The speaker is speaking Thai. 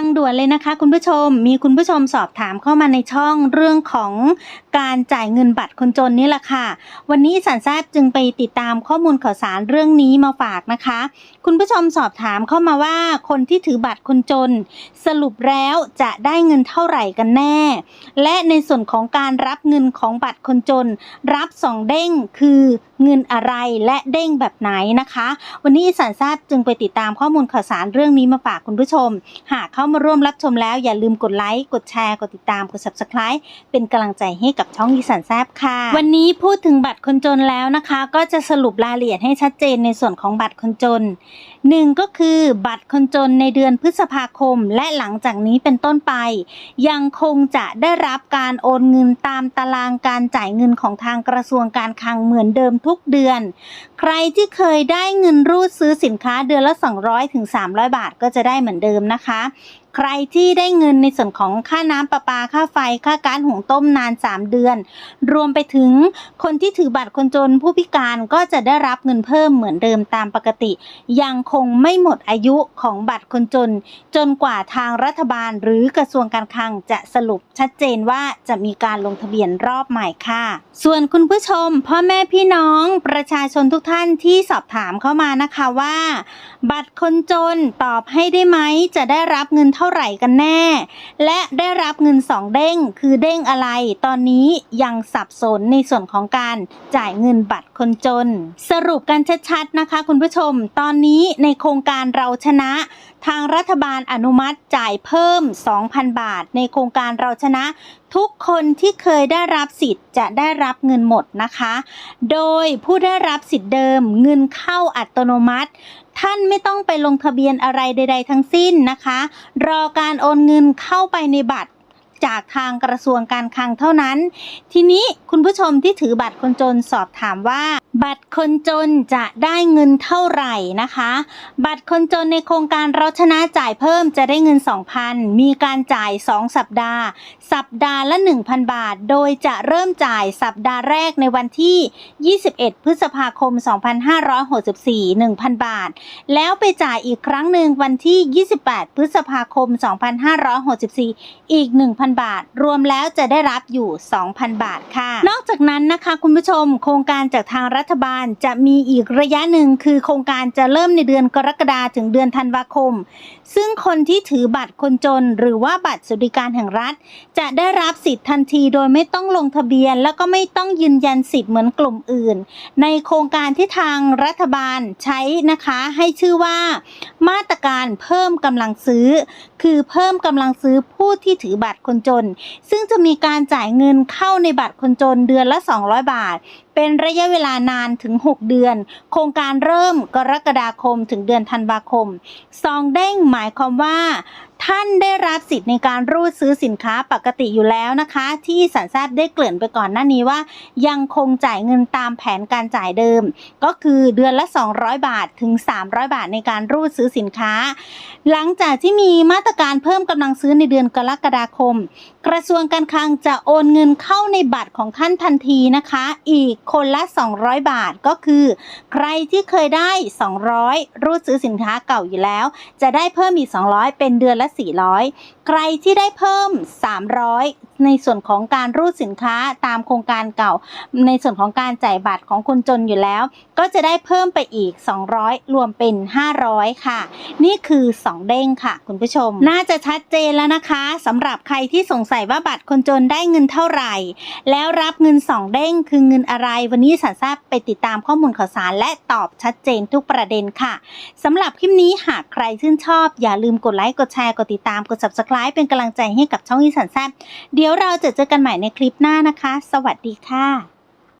ฟังด่วนเลยนะคะ คุณผู้ชมมีคุณผู้ชมสอบถามเข้ามาในช่องเรื่องของการจ่ายเงินบัตรคนจนนี่แหละค่ะ วันนี้สันแซบจึงไปติดตามข้อมูลข่าวสารเรื่องนี้มาฝากนะคะ คุณผู้ชมสอบถามเข้ามาว่าคนที่ถือบัตรคนจน สรุปแล้วจะได้เงินเท่าไหร่กันแน่ และในส่วนของการรับเงินของบัตรคนจน รับสองเด้งคือเงินอะไรและเด้งแบบไหนนะคะ วันนี้สันแซบจึงไปติดตามข้อมูลข่าวสารเรื่องนี้มาฝากคุณผู้ชม หากเข้ามาร่วมรับชมแล้วอย่าลืมกดไลค์กดแชร์กดติดตามกด subscribe เป็นกำลังใจให้กับช่องอีสันแซบค่ะ วันนี้พูดถึงบัตรคนจนแล้วนะคะ ก็จะสรุปรายละเอียดให้ชัดเจนในส่วนของบัตรคนจนหนึ่งก็คือบัตรคนจนในเดือนพฤษภาคม และหลังจากนี้เป็นต้นไป ยังคงจะได้รับการโอนเงินตามตารางการจ่ายเงินของทางกระทรวงการคลังเหมือนเดิมทุกเดือน ใครที่เคยได้เงินรูดซื้อสินค้าเดือนละ 200ถึง300 บาทก็จะได้เหมือนเดิมนะคะ ใครที่ได้เงินในส่วนของค่าน้ำประปาค่าไฟค่ากาซหุงต้มนาน 3 เดือน รวมไปถึงคนที่ถือบัตรคนจนผู้พิการก็จะได้รับเงินเพิ่มเหมือนเดิมตามปกติ ยังคงไม่หมดอายุของบัตรคนจน จนกว่าทางรัฐบาลหรือกระทรวงการคลังจะสรุปชัดเจนว่าจะมีการลงทะเบียนรอบใหม่ค่ะ ส่วนคุณผู้ชม พ่อแม่พี่น้องประชาชนทุกท่านที่สอบถามเข้ามานะคะว่า บัตรคนจนตอบให้ได้ไหมจะได้รับเงินเท่าาไหร่กันแน่ และได้รับเงินสองเด้งคือเด้งอะไร ตอนนี้ยังสับสนในส่วนของการจ่ายเงินบัตรคนจน สรุปกันชัดๆนะคะ คุณผู้ชม ตอนนี้ในโครงการเราชนะ ทางรัฐบาลอนุมัติจ่ายเพิ่ม 2,000 บาท ในโครงการเราชนะทุกคนที่เคยได้รับสิทธิ์จะได้รับเงินหมดนะคะ โดยผู้ได้รับสิทธิ์เดิมเงินเข้าอัตโนมัติ ท่านไม่ต้องไปลงทะเบียนอะไรใด ๆ ทั้งสิ้นนะคะ รอการโอนเงินเข้าไปในบัตร จากทางกระทรวงการคลังเท่านั้น ทีนี้คุณผู้ชมที่ถือบัตรคนจนสอบถามว่า บัตรคนจนจะได้เงินเท่าไหร่นะคะ บัตรคนจนในโครงการเราชนะจ่ายเพิ่มจะได้เงิน 2,000 มีการจ่าย 2 สัปดาห์ สัปดาห์ละ 1,000 บาท โดยจะเริ่มจ่ายสัปดาห์แรกในวันที่ 21 พฤษภาคม 2564 1,000 บาท แล้วไปจ่ายอีกครั้งหนึ่งวันที่ 28 พฤษภาคม 2564 อีก 1,000บาท รวมแล้วจะได้รับอยู่ 2,000 บาทค่ะ นอกจากนั้นนะคะคุณผู้ชม โครงการจากทางรัฐบาลจะมีอีกระยะหนึ่งคือโครงการจะเริ่มในเดือนกรกฎาถึงเดือนธันวาคม ซึ่งคนที่ถือบัตรคนจน หรือว่าบัตรสวัสดิการแห่งรัฐ จะได้รับสิทธิ์ทันทีโดยไม่ต้องลงทะเบียน แล้วก็ไม่ต้องยืนยันสิทธิ์เหมือนกลุ่มอื่น ในโครงการที่ทางรัฐบาลใช้นะคะให้ชื่อว่า มาตรการเพิ่มกำลังซื้อ คือเพิ่มกำลังซื้อผู้ที่ถือบัตรคนจน ซึ่งจะมีการจ่ายเงินเข้าในบัตรคนจนเดือนละ 200 บาท เป็นระยะเวลานานถึง 6 เดือน โครงการเริ่มกรกฎาคมถึงเดือนธันวาคม ซองเด้งหมายความว่า ท่านได้รับสิทธิ์ในการรูดซื้อสินค้าปกติอยู่แล้วนะคะ ที่สันทราบได้เกริ่นไปก่อนหน้านี้ว่า ยังคงจ่ายเงินตามแผนการจ่ายเดิม ก็คือเดือนละ 200 บาทถึง 300 บาทในการรูดซื้อสินค้า หลังจากที่มีมาตรการเพิ่มกำลังซื้อในเดือนกรกฎาคม กระทรวงการคลังจะโอนเงินเข้าในบัตรของท่านทันทีนะคะ อีกคนละ 200 บาทก็คือ ใครที่เคยได้ 200 รูดซื้อสินค้าเก่าอยู่แล้ว จะได้เพิ่มอีก 200 เป็นเดือนละ 400 ใครที่ได้เพิ่ม 300ในส่วนของการรูดสินค้าตามโครงการเก่า ในส่วนของการจ่ายบัตรของคนจนอยู่แล้ว ก็จะได้เพิ่มไปอีก 200 รวมเป็น 500 ค่ะ นี่คือ 2 เด้งค่ะ คุณผู้ชม น่าจะชัดเจนแล้วนะคะสำหรับใครที่สงสัยว่าบัตรคนจนได้เงินเท่าไหร่ แล้วรับเงิน 2 เด้งคือเงินอะไร วันนี้สันทราบไปติดตามข้อมูลข่าวสาร และตอบชัดเจนทุกประเด็นค่ะสำหรับคลิปนี้หากใครชื่นชอบ อย่าลืมกดไลค์กดแชร์กดติดตามกด subscribe เป็นกำลังใจให้กับช่องอีสันแซบเดียวดี๋ยวเราจะเจอกันใหม่ในคลิปหน้านะคะ สวัสดีค่ะ